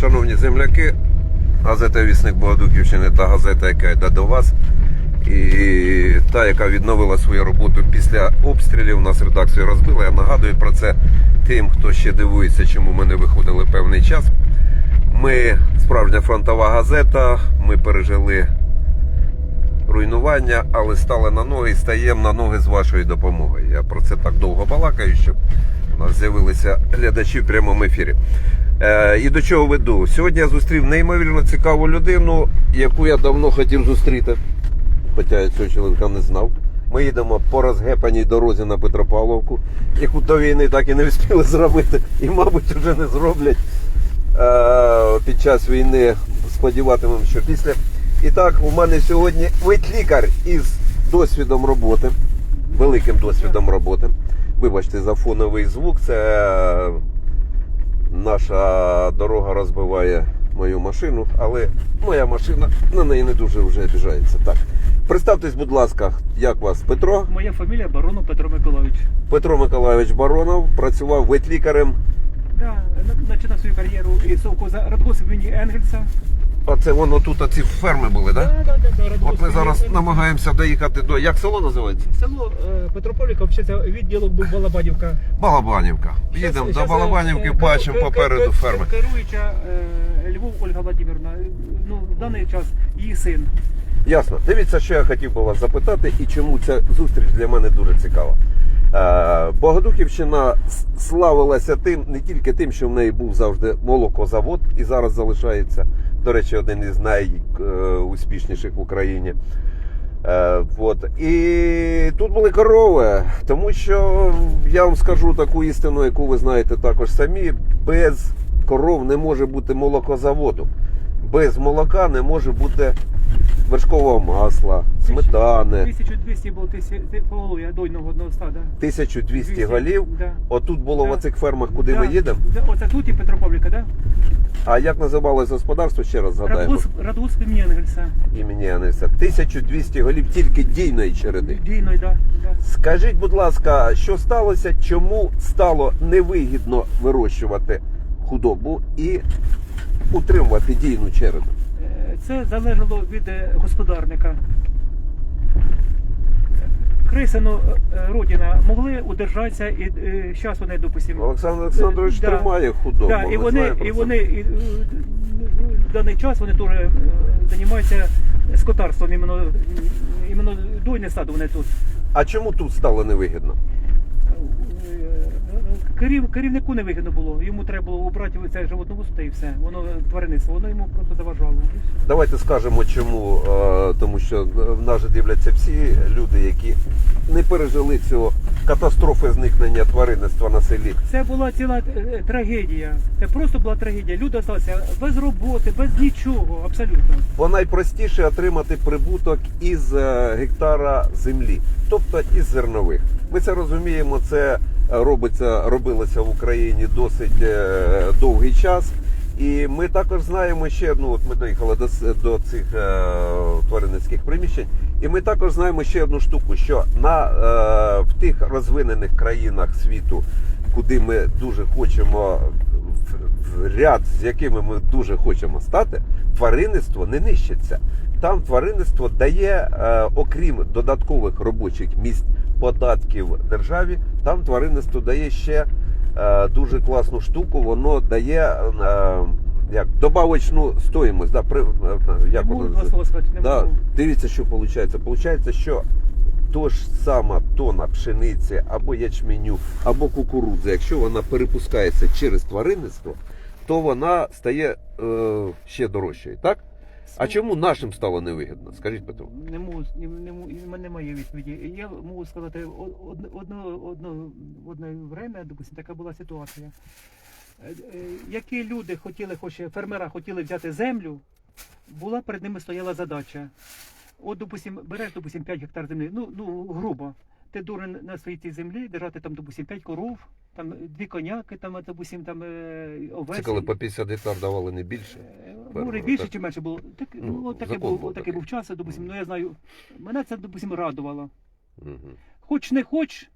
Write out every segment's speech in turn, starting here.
Шановні земляки, газета Вісник Богодухівщини та газета, яка йде до вас. І та, яка відновила свою роботу після обстрілів, нас редакцію розбила. Я нагадую про це тим, хто ще дивується, чому ми не виходили певний час. Ми справжня фронтова газета, ми пережили руйнування, але стали на ноги і стаємо на ноги з вашою допомогою. Я про це так довго балакаю, щоб у нас з'явилися глядачі в прямому ефірі. Е, і до чого веду? Сьогодні я зустрів неймовірно цікаву людину, яку я давно хотів зустріти, хоча я цього чоловіка не знав. Ми їдемо по розгепаній дорозі на Петропавловку, яку до війни так і не встигли зробити, і, мабуть, вже не зроблять е, під час війни. Сподіватимемо, що після. І так, у мене сьогодні ветлікар із досвідом роботи, великим досвідом роботи. Вибачте за фоновий звук. Це наша дорога розбиває мою машину, але моя машина на неї не дуже вже обіжається. Так. Представтесь, будь ласка, як вас Петро? Моя фамілія Баронов Петро Миколаївич. Петро Миколайович Баронов працював ветлікарем. Да, починав свою кар'єру і совхоза Радгос імені Енгельса. Оце воно тут оці ферми були, так? Да? да, да, да, Радгосп От ми зараз намагаємося доїхати до. Як село називається? Село е, Петропавлівка, взагалі це відділок був Балабанівка. Балабанівка. Їдемо до Балабанівки, бачимо попереду ферми. Керуюча е, Львов Ольга Владимирівна. Ну, в даний час її син. Ясно. Дивіться, що я хотів би вас запитати і чому ця зустріч для мене дуже цікава. Е, Богодухівщина славилася тим, не тільки тим, що в неї був завжди молокозавод і зараз залишається, до речі, один із найуспішніших в Україні. Е, от. І тут були корови, тому що я вам скажу таку істину, яку ви знаєте також самі, без коров не може бути молокозаводу. Без молока не може бути вершкового масла, сметани. 1200 було поголов'я дойного одного стада. 1200 голів. Да. Отут було Да. в оцих фермах, куди Да, ми їдемо. Да, оце тут і Петропавлівка, да? А як називалось господарство? Ще раз згадаємо. Радгосп, імені Енгельса. Імені Аниса. 1200 голів тільки дійної череди. Дійної, да. да. Скажіть, будь ласка, що сталося? Чому стало невигідно вирощувати худобу і утримувати дійну череду? Е, Це залежало від е, господарника. Крисину Родіна родина могли удержатися і зараз вони, допустимо. Олександр Олександрович Да. тримає худобу. Да, і вони, і вони і, е, в даний час вони теж е, займаються скотарством, іменно, іменно дойне стадо вони тут. А чому тут стало невигідно? Е, Керів, керівнику не вигідно було. Йому треба було убрати це животноводство і все. Воно е, тваринництво, воно йому просто заважало. Давайте скажемо чому. Е, Тому що в нас же дивляться всі люди, які не пережили цього катастрофи зникнення тваринництва на селі. Це була ціла е, трагедія. Це просто була трагедія. Люди залишилися без роботи, без нічого, абсолютно. Бо найпростіше отримати прибуток із е, гектара землі, тобто із зернових. Ми це розуміємо, це робиться, робилося в Україні досить е, довгий час. І ми також знаємо ще одну, от ми доїхали до, до цих е, тваринницьких приміщень, і ми також знаємо ще одну штуку, що на, е, в тих розвинених країнах світу, куди ми дуже хочемо в- в ряд, з якими ми дуже хочемо стати, тваринництво не нищиться. Там тваринництво дає, е, окрім додаткових робочих місць податків державі, там тваринництво дає ще е, дуже класну штуку. Воно дає е, як добавочну стоїмость. Да, при, е, як Не воно не Да, дивіться, що виходить. Получається, що то ж сама тона пшениці або ячменю, або кукурудзи, якщо вона перепускається через тваринництво, то вона стає е, ще дорожчою, так? А чому нашим стало невигідно? Скажіть, Петро. Не можу, не, не, немає відповіді. Я можу сказати, одне, одно, одно, одне время, допустим, така була ситуація. Е, е, Які люди хотіли, хоч фермера хотіли взяти землю, була перед ними стояла задача. От, допустим, береш, допустим, 5 гектар землі, ну, ну грубо. Ти дурен на своїй цій землі держати там, допустим, 5 коров, там дві коняки, там, допустим, там е, овець. Це коли по 50 гектар давали не більше. Море Може більше чи менше було. Так, Ну, ну, таке був, був такий. був час, допустим, ну я знаю, мене це, допустим, радувало. Угу. Хоч не хоч,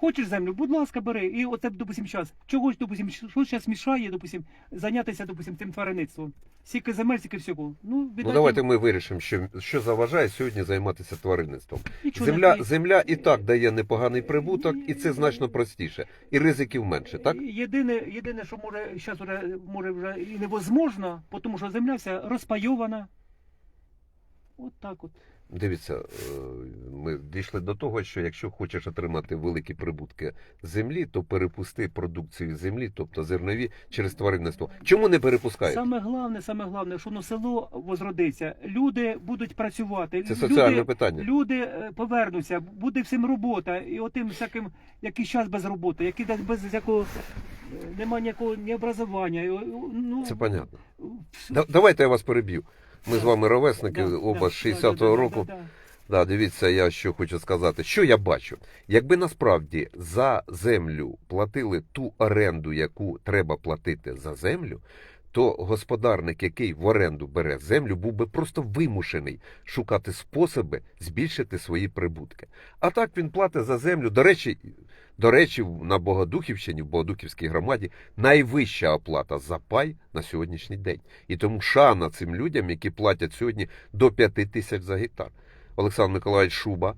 Хочеш землю, будь ласка, бери. І оце, допустим, час. Чогось, допустим, що зараз мішає, допустим, зайнятися, допустим, тим тваринництвом. Скільки земель, скільки всього. Ну, Ну давайте ми вирішимо, що, що заважає сьогодні займатися тваринництвом. нічого Земля, ти- земля і так дає непоганий прибуток, і це значно простіше. І ризиків менше, так? Єдине, єдине, що може зараз уже може вже і невозможно, тому що земля вся розпайована. От так от. Дивіться, е, ми дійшли до того, що якщо хочеш отримати великі прибутки землі, то перепусти продукцію землі, тобто зернові, через тваринництво. Чому не перепускають? Саме головне, саме головне, що ну, село возродиться. Люди будуть працювати. Це люди, соціальне питання. Люди е, повернуться, буде всім робота, і отим всяким, який час без роботи, який без якого немає ніякого ні образування. Ну, Це понятно. Да- давайте я вас переб'ю. Ми з вами ровесники, Да, оба да, з 60-го да, да, року. да, да. Да, дивіться, я що хочу сказати. Що я бачу? Якби насправді за землю платили ту оренду, яку треба платити за землю, то господарник, який в оренду бере землю, був би просто вимушений шукати способи збільшити свої прибутки. А так він платить за землю. До речі, до речі, на Богодухівщині, в Богодухівській громаді, найвища оплата за пай на сьогоднішній день. І тому шана цим людям, які платять сьогодні до 5 тисяч за гектар. Олександр Миколаївич Шуба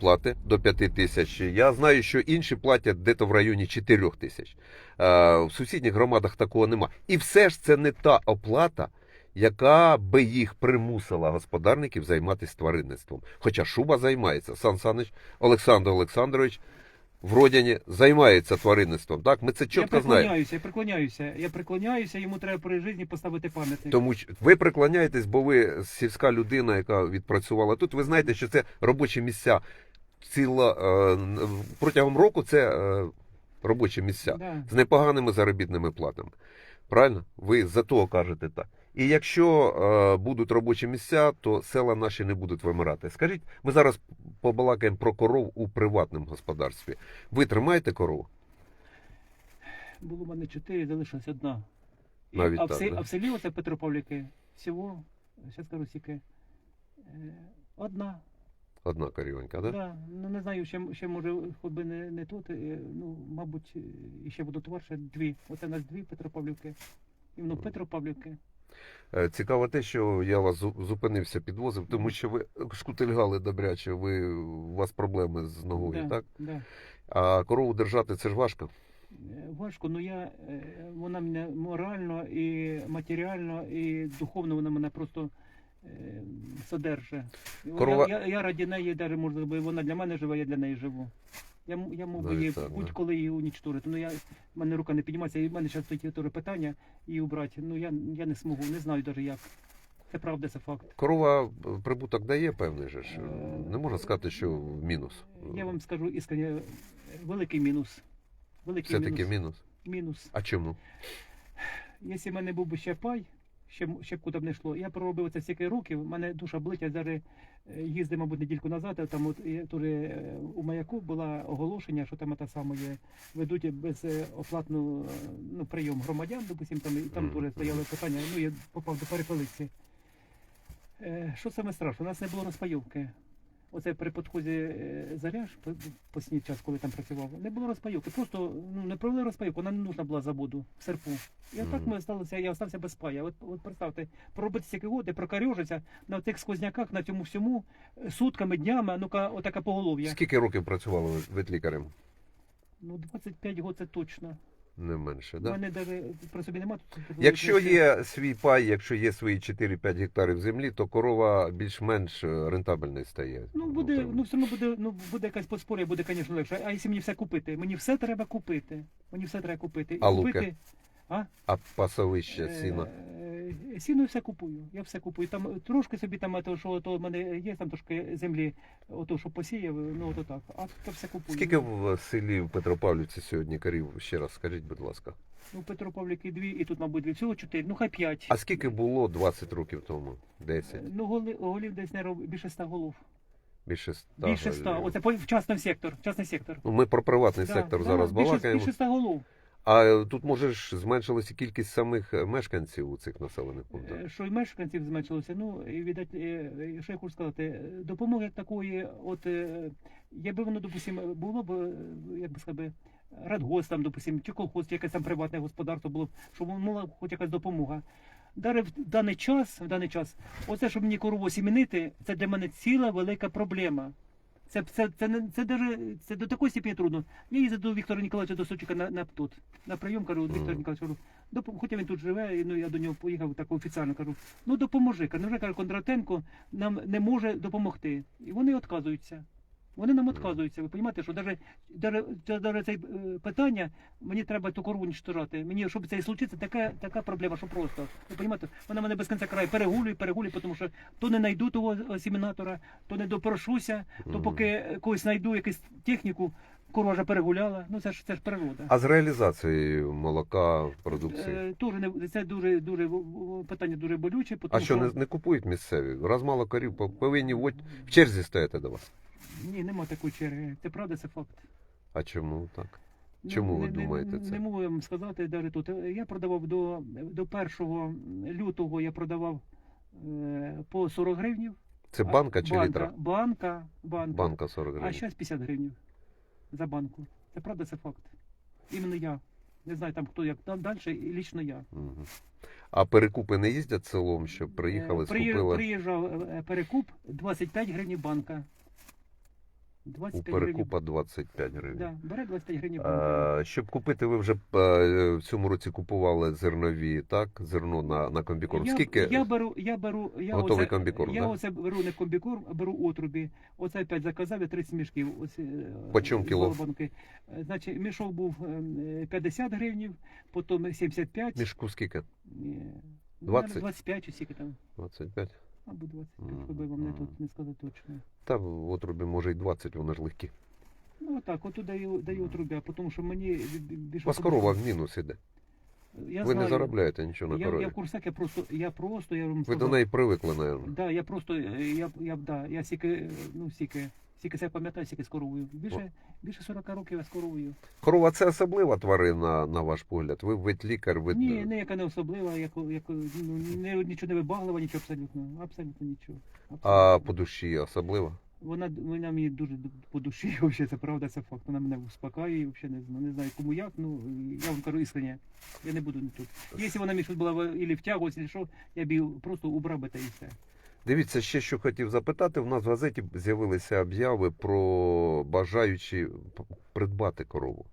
платить до 5 тисяч. Я знаю, що інші платять десь в районі 4 тисяч. Е, В сусідніх громадах такого нема. І все ж це не та оплата, яка би їх примусила господарників займатися тваринництвом. Хоча Шуба займається. Сан Санич Олександр Олександрович в родині займається тваринництвом. Так, ми це чітко знаємо. я преклоняюся. Я преклоняюся, йому треба при житті поставити пам'ятник. Тому що ви преклоняєтесь, бо ви сільська людина, яка відпрацювала тут. Ви знаєте, що це робочі місця. Ціла е, протягом року це е, робочі місця Да. з непоганими заробітними платами. Правильно? Ви за того кажете так. І якщо е, будуть робочі місця, то села наші не будуть вимирати. Скажіть, ми зараз побалакаємо про коров у приватному господарстві. Ви тримаєте корову? Було в мене чотири, залишилась одна. І- Навіть а, в так, селі, да? а в селі оце Петропавліки всього, зараз скажу скільки, е, одна. Одна корівонька, так? Да? Да. Ну не знаю, ще, ще може, хоч би не, не тут, е, ну, мабуть, і ще буду товарше дві. Оце у нас дві Петропавлівки. Іменно Петропавлівки. Е, Цікаво те, що я вас зупинився, підвозив, тому що ви шкутильгали добряче, ви, у вас проблеми з ногою, да, так? Да. А корову держати це ж важко. Е, Важко, ну я е, вона мене морально і матеріально, і духовно вона мене просто содержить. Корова- Я, я, я раді неї, навіть би вона для мене живе, я для неї живу. Я, я мог би Навіть її будь-коли її унічтожити. Ну я в мене рука не піднімається, і в мене зараз стоїть теж питання її убрати. Ну я, я не зможу, не знаю навіть як. Це правда, це факт. Корова е, прибуток дає певний же ж. Е, Не можна сказати, що в мінус. Я вам скажу іскренне, великий мінус. Великий Все-таки мінус. мінус. мінус. А чому? Якщо в мене був би ще пай, ще, ще куди б не йшло. Я проробив це стільки років, в мене душа болить, я зараз е, їздив, мабуть, недільку назад, а там от я теж е, у маяку було оголошення, що там та саме є, ведуть безоплатну е, ну, прийом громадян, допустим, там, і там теж стояли питання, ну я попав до перепелиці. Е, Що саме страшно? У нас не було розпайовки. Оце при підході е, заряж, по- по час, коли там працював, не було розпайовки. Просто ну, не провели розпайовку, вона не нужна була заводу в серпу. І отак Мгм. ми залишилися, я остався без пая. От, от представте, проробити стільки годи, прокарьожиться на цих сквозняках, на цьому всьому, е, сутками, днями, ну-ка, отаке поголов'я. Скільки років працювали ви ветлікарем? Ну, 25 років це точно. Не менше, да? мене даже про собі немає. Якщо є свій пай, якщо є свої 4-5 гектарів землі, то корова більш-менш е, рентабельною стає. Ну, буде, там. ну, все одно буде, ну, буде якась подспоря, буде, звісно, легше. А якщо мені все купити? Мені все треба купити. Мені все треба купити. І А луки? купити, А пасовище, сіно. Е, Сіно все купую. Я все купую. Там трошки собі там, то, що то в мене є там трошки землі, ото що посіяв, ну ото так. А то все купую. Скільки в селі в Петропавлівці сьогодні корів? Ще раз скажіть, будь ласка. Ну, Петропавліки дві, і тут, мабуть, дві. Всього чотири, ну хай п'ять. А скільки було 20 років тому? 10? Ну, голи, голів десь не більше ста голов. Більше 100. більше ста. Оце по- в частний сектор. Частний сектор. Ну, ми про приватний Да, сектор да, зараз більше, балакаємо. більше ста голов. А тут може ж зменшилася кількість самих е, мешканців у цих населених пунктах. Е, Що й мешканців зменшилося, ну і віддать, е, що я хочу сказати, допомоги такої, от якби воно, допустим, було б, як би сказати, радгосп там, допустим, чи колхоз, чи якесь там приватне господарство було б, щоб була хоч якась допомога. Дари в даний час, в даний час, оце, щоб мені корову сімінити, це для мене ціла велика проблема. Це, це, це, не- це, даже, це до такої степені трудно. Я їздив до Віктора Ніколаєвича до Сочика на, на, тут, на прийом, кажу, Віктор. Ніколаєвич, кажу, Доп... Хоча він тут живе, і, ну я до нього поїхав так офіційно кажу. Ну допоможи. Кажу, каже, Кондратенко нам не може допомогти. І вони відказуються. Вони нам відказуються. Ви розумієте, що навіть, навіть, навіть це е, питання мені треба ту корову уничтожати. Мені, щоб це і случиться, така, така проблема, що просто. Ви розумієте, вона мене без кінця краю перегулює, перегулює, тому що то не знайду того е, семінатора, то не допрошуся, то поки когось знайду якусь техніку, корова вже перегуляла. Ну це ж це ж природа. А з реалізацією молока продукції? Е, Дуже не це дуже дуже питання дуже болюче. А тому що не, не купують місцеві? Раз мало корів, по- повинні в в черзі стояти до вас. Ні, нема такої черги. Це правда, це факт. А чому так? Ну, Чому ви не- думаєте не, це? Не можу вам сказати навіть тут. Е, Я продавав до, до 1 лютого я продавав е, по 40 гривнів. Це А- банка чи банка, літра? Банка, банка. Банка 40 А гривень. зараз 50 гривень за банку. Це правда, це факт. Іменно я. Не знаю там хто як там далі, і лічно я. А перекупи не їздять селом, щоб приїхали, Е, приї- скупили Приїжджав е, перекуп 25 гривень банка. У 25 гривень. перекупа 25 гривень. Да, бере 25 гривень. А, щоб купити, ви вже е, в цьому році купували зернові, так? Зерно на, на комбікорм. Я, Скільки? я беру, я беру, я Готовий оце, комбікорм, я да? оце беру не комбікорм, а беру отрубі. Оце опять заказав я 30 мішків. Ось, е, По чому кіло? Е, Значить, мішок був е, 50 гривнів, потім 75. Мішку скільки? Ну, 20? 25 чи скільки там. 25. Або 25, Мгм, щоб вам не тут не сказати точно. Та в отрубі може й 20, вони ж легкі. Ну так, от даю, даю отрубя, тому що мені більше... У вас корова в мінус іде. Я ви не знаю. заробляєте нічого на Я, корові. я курсак, я просто, я просто, я вам Ви сказав, до неї привикли, мабуть. Да, я просто, е, я, я, да, я стільки, ну, стільки, стільки це пам'ятаю, стільки з коровою. Більше, більше 40 років я з коровою. Корова це особлива тварина, на ваш погляд. Ви ветлікар, ви Ні, ніяка не особлива, як, як, ну, не, нічого не вибаглива, нічого абсолютно, абсолютно нічого. а по душі особлива. Вона, вона мені дуже по душі, вообще, це правда, це факт. Вона мене успокаює, вообще не знаю, не знаю кому як, ну, я вам кажу искренне, я не буду тут. Якщо вона мені щось була в- или втягувалась, що, я б її просто убрав би та і все. Дивіться, ще що хотів запитати. У нас в газеті з'явилися обяви про бажаючі придбати корову.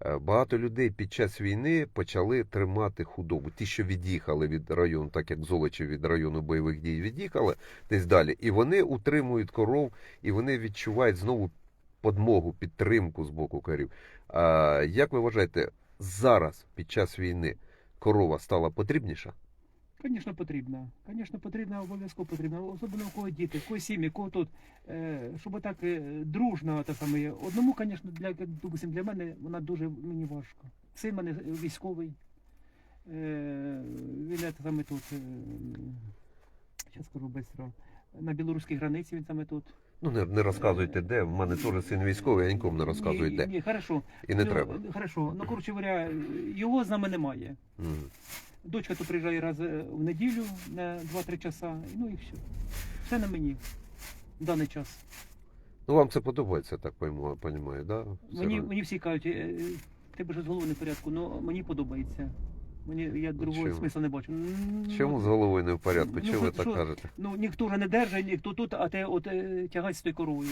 Е, Багато людей під час війни почали тримати худобу. Ті, що від'їхали від району, так як Золочів від району бойових дій від'їхали десь далі, і вони утримують коров, і вони відчувають знову подмогу, підтримку з боку корів. А, як ви вважаєте, зараз під час війни корова стала потрібніша? Звісно, потрібно. Звісно, потрібно, обов'язково потрібно. Особливо у кого діти, в кого сім'ї, кого тут, е, щоб так е, дружно, те саме. Одному, звісно, для, допустим, для мене вона дуже мені важко. Син мене військовий. Е, він саме тут, зараз скажу швидко, на білоруській границі він саме тут. Ну не, не розказуйте де. В мене теж син військовий, я нікому не розказую ні, де. Ні, хорошо. І не Ну, треба. Хорошо. Ну, коротше говоря, його з нами немає. Мгм. Дочка то приїжджає раз е, в неділю на 2-3 часа, ну і все. Все на мені в даний час. Ну вам це подобається, так пойму, понімаю, да? Все Мені, мені всі кажуть, е, е, в з голови не в порядку, але мені подобається. Мені, я другого чому? смисла не бачу. М, Чому ну, з головою не в порядку? Ну, ви так що? кажете? Ну, ніхто вже не держить, ніхто тут, а те от е, тягать з тою коровою.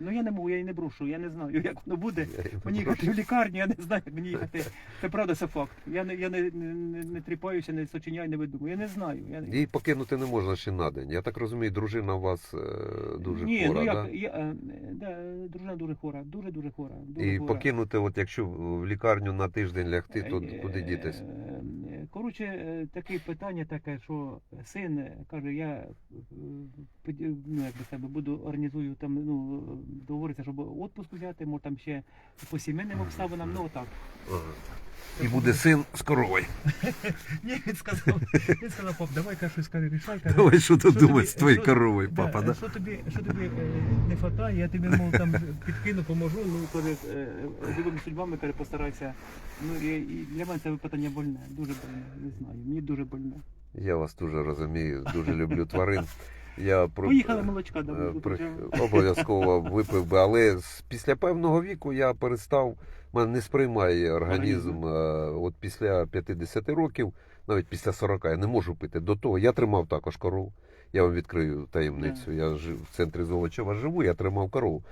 Ну я не можу, я її не брошу, я не знаю, як воно буде. Мені їхати в лікарню, я не знаю, як мені їхати. Це правда, це факт. Я не, я не, не, не, не тріпаюся, не сочиняю, не видумую. Я не знаю. Я, Її покинути не можна ще на день. Я так розумію, дружина у вас е, дуже Ні, хвора, ну да? я, е, да, дружина дуже хвора, дуже дуже хвора. Дуже І хвора. покинути, от якщо в лікарню на тиждень лягти, то Е, куди дітись? Коротше, е, таке питання таке, що син е, каже, я е, ну, як би себе буду організую там, ну, договориться, щоб відпуск взяти, може там ще по сімейним обставинам, ну отак. І буде син з коровою. Ні, він сказав, він сказав, пап, давай каже, щось каже, рішай, каже. Давай, що Що думати з тобі- твоєю що- коровою, папа, да? Що тобі, що тобі е, не вистачає, я тобі мов там підкину, поможу, ну каже, е, любими судьбами каже, постарайся. Ну і, і для мене це питання больне, дуже больне, не знаю. Мені дуже больне. Я вас дуже розумію, дуже люблю тварин. Я про- Поїхали молочка Е, до при- обов'язково випив би, але після певного віку я перестав, мене не сприймає організм. е, От після 50 років, навіть після 40, я не можу пити. До того я тримав також корову. Я вам відкрию таємницю. Я жив в центрі Золочева живу, я тримав корову.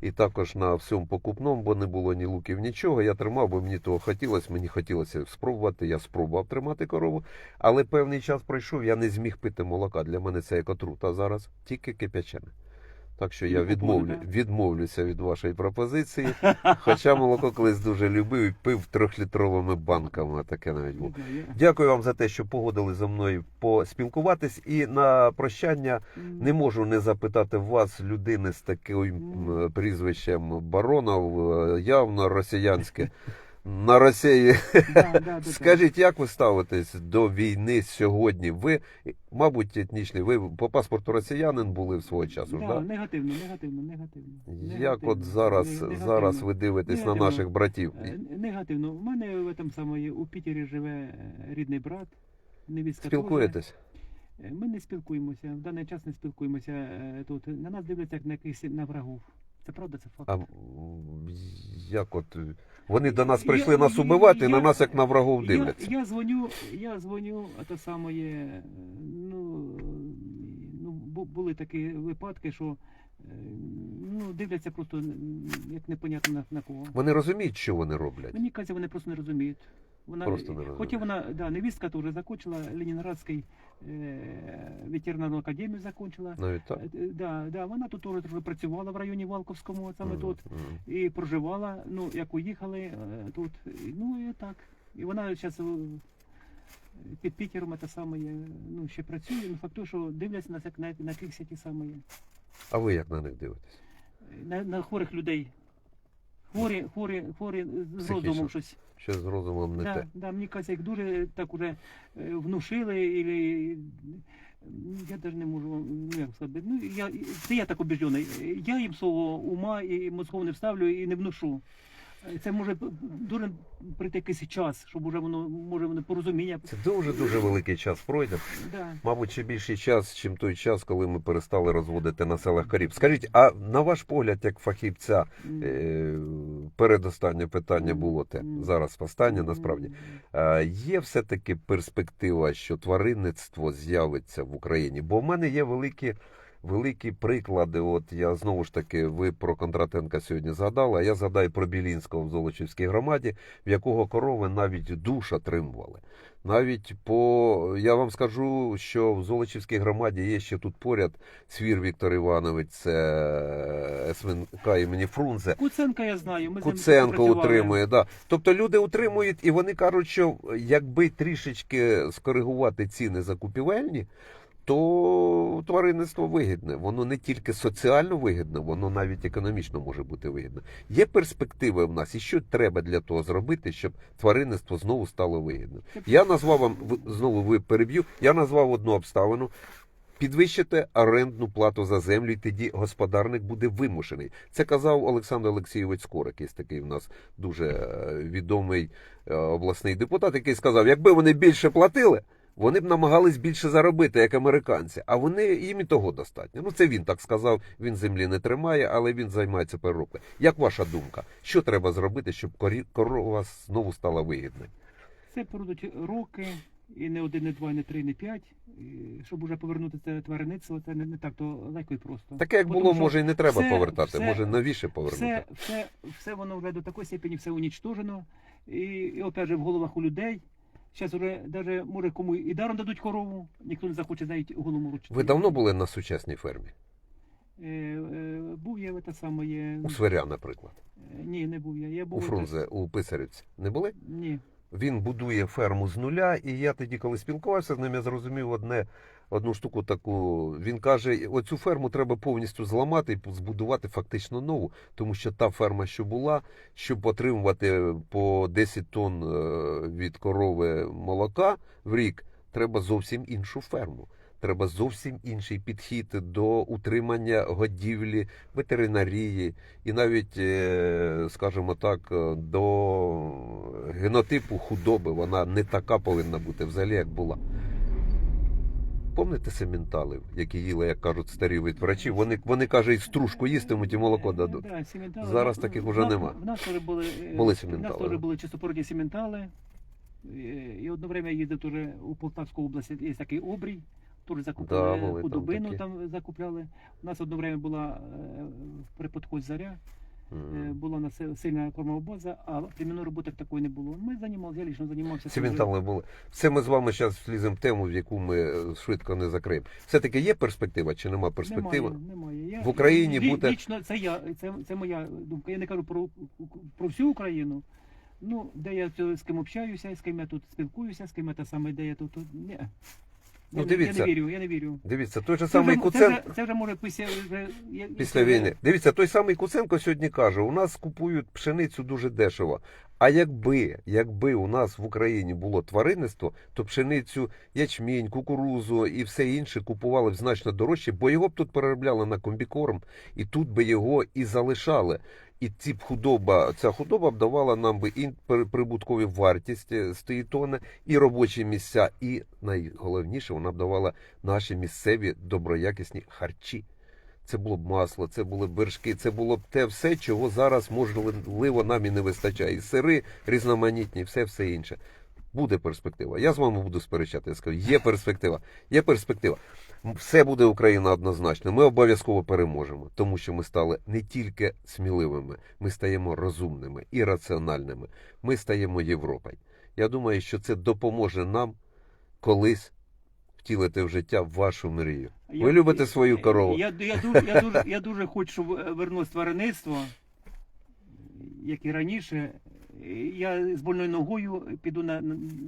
І також на всьому покупному, бо не було ні луків, нічого. Я тримав, бо мені того хотілося. Мені хотілося спробувати. Я спробував тримати корову. Але певний час пройшов, я не зміг пити молока. Для мене це як отрута зараз тільки кип'ячене. Так що я відмовлю, відмовлюся від вашої пропозиції. Хоча молоко колись дуже любив і пив трьохлітровими банками. Таке навіть було. Дякую вам за те, що погодили зі мною поспілкуватись. І на прощання не можу не запитати вас, людини з таким прізвищем Баронов, е, явно росіянське. На Росії Скажіть, як ви ставитесь до війни сьогодні? Ви, мабуть, етнічний, ви по паспорту росіянин були в свого часу, да, да? негативно, негативно, негативно. Як Негативно, от зараз, негативно. зараз ви дивитесь на наших братів? Е, Негативно. У мене в этом самої у Пітері живе е, рідний брат, невістка. Спілкуєтесь? Е, Ми не спілкуємося, в даний час не спілкуємося тут. На нас дивляться як на якихось на врагів. Це правда, це факт. А як от вони до нас Я- прийшли нас я- убивати, і на нас як на врагов дивляться. я дзвоню, я дзвоню, а те саме, ну, ну, бу- були такі випадки, що е, ну, дивляться просто як непонятно на, на кого. Вони розуміють, що вони роблять. Мені кажуть, вони просто не розуміють. Вона, Просто не. Хоча вона, да, невістка теж закінчила Ленінградський е, ветеринарну академію закінчила. Навіть так. Е, е, Да, да, вона тут теж працювала в районі Валковському, саме Мгм, тут, і проживала, ну, як уїхали е, тут. Ну і так. І вона зараз під Пітером те саме, ну, ще працює, ну факт що дивляться нас як на, на якихось ті саме. А ви як на них дивитесь? на, на хворих людей. Хворі, хворі, хворі з розумом щось. Що з розумом не Да, те? да, мені кажеться, їх дуже так уже е, внушили, і, я навіть не можу, ну як сказати, ну я, це я так убіждений. Я їм свого ума і мозгов не вставлю і не вношу. Це може дуже прийти якийсь час, щоб уже воно може воно порозуміння. Це дуже дуже великий час пройде. Да. Мабуть, ще більший час, чим той час, коли ми перестали розводити на селах корів. Скажіть, а на ваш погляд, як фахівця, е, передостаннє питання було те. Зараз останнє насправді. Є все-таки перспектива, що тваринництво з'явиться в Україні? Бо в мене є великі. Великі приклади, от я знову ж таки, ви про Кондратенка сьогодні згадали, а я згадаю про Білінського в Золочівській громаді, в якого корови навіть душ отримували. Навіть по я вам скажу, що в Золочівській громаді є ще тут поряд свір Віктор Іванович, це СВНК імені Фрунзе. Куценка я знаю. Ми Куценко утримує, да. Тобто люди утримують, і вони кажуть, що якби трішечки скоригувати ціни закупівельні, то тваринництво вигідне. Воно не тільки соціально вигідне, воно навіть економічно може бути вигідне. Є перспективи в нас, і що треба для того зробити, щоб тваринництво знову стало вигідним. Я назвав вам знову ви переб'ю. Я назвав одну обставину. Підвищити орендну плату за землю, і тоді господарник буде вимушений. Це казав Олександр Олексійович Скорик, є такий в нас дуже е, відомий е, обласний депутат, який сказав: якби вони більше платили, вони б намагались більше заробити, як американці. А вони їм і того достатньо. Ну це він так сказав. Він землі не тримає, але він займається переробкою. Як ваша думка? Що треба зробити, щоб корова знову стала вигідною? Це пройдуть роки, і не один, не два, не три, не п'ять. Щоб уже повернути це тваринництво, це не, не так то легко і просто. Таке як Тому було, може і не треба все- повертати, все- може новіше повернути. Все, все, все воно вже до такої степені все унічтожено. І, і опять же в головах у людей. Зараз уже даже може кому і даром дадуть корову, ніхто не захоче навіть голову ручку. Ви давно були на сучасній фермі? Е, е, був я в те саме. Є... У Сверя, наприклад. Е, Ні, не був я. Я був У Фрунзе, у Писарівці. Не були? Ні. Він будує ферму з нуля, і я тоді, коли спілкувався з ним, я зрозумів одне, одну штуку таку. Він каже: оцю ферму треба повністю зламати і збудувати фактично нову, тому що та ферма, що була, щоб отримувати по 10 тонн е, від корови молока в рік, треба зовсім іншу ферму. Треба зовсім інший підхід до утримання годівлі, ветеринарії і навіть, е, скажімо так, е, до генотипу худоби. Вона не така повинна бути взагалі, як була. Помните сементали, які їли, як кажуть старі врачі? Вони, вони кажуть, і стружку їстимуть і молоко дадуть. Да. Зараз таких в нас- нема. В нас теж були, е, Були в сіментали, нас теж були чистопородні сіментали. Е, І одне время їздив теж у Полтавську область, є такий обрій. Теж Да, закупляли були там худобину, там, закупляли. У нас одне время була е, при подході заря, М. була у нас сильна кормова база, а племінної роботи такої не було. Ми займалися, я лично займався. Сементали були. Все ми з вами зараз вліземо в тему, в яку ми е, швидко не закриємо. Все-таки є перспектива чи нема перспективи? Немає, немає. Я, В Україні лі- буде- Лічно це я, це, це моя думка. Я не кажу про, про всю Україну. Ну, де я з ким общаюся, з ким я тут спілкуюся, з ким я те саме, де я тут. тут ні. Ну, дивіться. я не вірю, я не вірю. Дивіться, той же Це самий вже, це, Куценко. вже, це вже може після, вже, я- Після війни. Дивіться, той самий Куценко сьогодні каже: у нас купують пшеницю дуже дешево. А якби, якби у нас в Україні було тваринництво, то пшеницю, ячмінь, кукурузу і все інше купували б значно дорожче, бо його б тут переробляли на комбікорм, і тут би його і залишали. І ці б худоба, ця худоба б давала нам би і прибуткові вартість з тієї і робочі місця, і найголовніше, вона б давала наші місцеві доброякісні харчі. Це було б масло, це були б вершки, це було б те все, чого зараз можливо нам і не вистачає. І сири різноманітні, все все інше. Буде перспектива. Я з вами буду сперечати. Я скажу, є перспектива. Є перспектива. Все буде Україна однозначно. Ми обов'язково переможемо, тому що ми стали не тільки сміливими, ми стаємо розумними і раціональними. Ми стаємо Європою. Я думаю, що це допоможе нам колись втілити в життя вашу мрію. Я- Ви любите свою корову. Я, я, дуже, я, дуже, я дуже хочу, е, вернулось тваринництво, як і раніше. Я з больною ногою піду на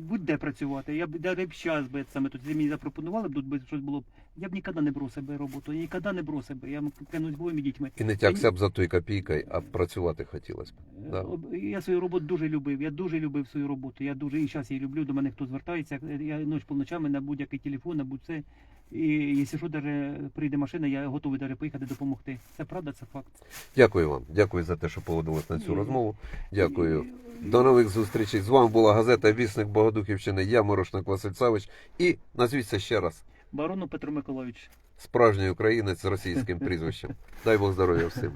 будь-де працювати. Я б б час би саме тут мені запропонували б тут би щось було б. Я б ніколи не бросив би роботу. Я ніколи не бросив би. Я клянусь своїми дітьми. І не тягся б за тою копійкою, а працювати хотілося б. Да. Е, Я свою роботу дуже любив. Я дуже любив свою роботу. Я дуже і зараз її люблю. До мене хто звертається. Я ніч по ночами на будь-який телефон, на будь-це. І якщо що, даже прийде машина, я готовий даже поїхати допомогти. Це правда, це факт. Дякую вам. Дякую за те, що погодились на цю розмову. Дякую. До нових зустрічей. З вами була газета Вісник Богодухівщини. Я Морошник Василь Савич. І назвіться ще раз Барону Петро Миколаївич. справжній українець з російським прізвищем. Дай Бог здоров'я всім.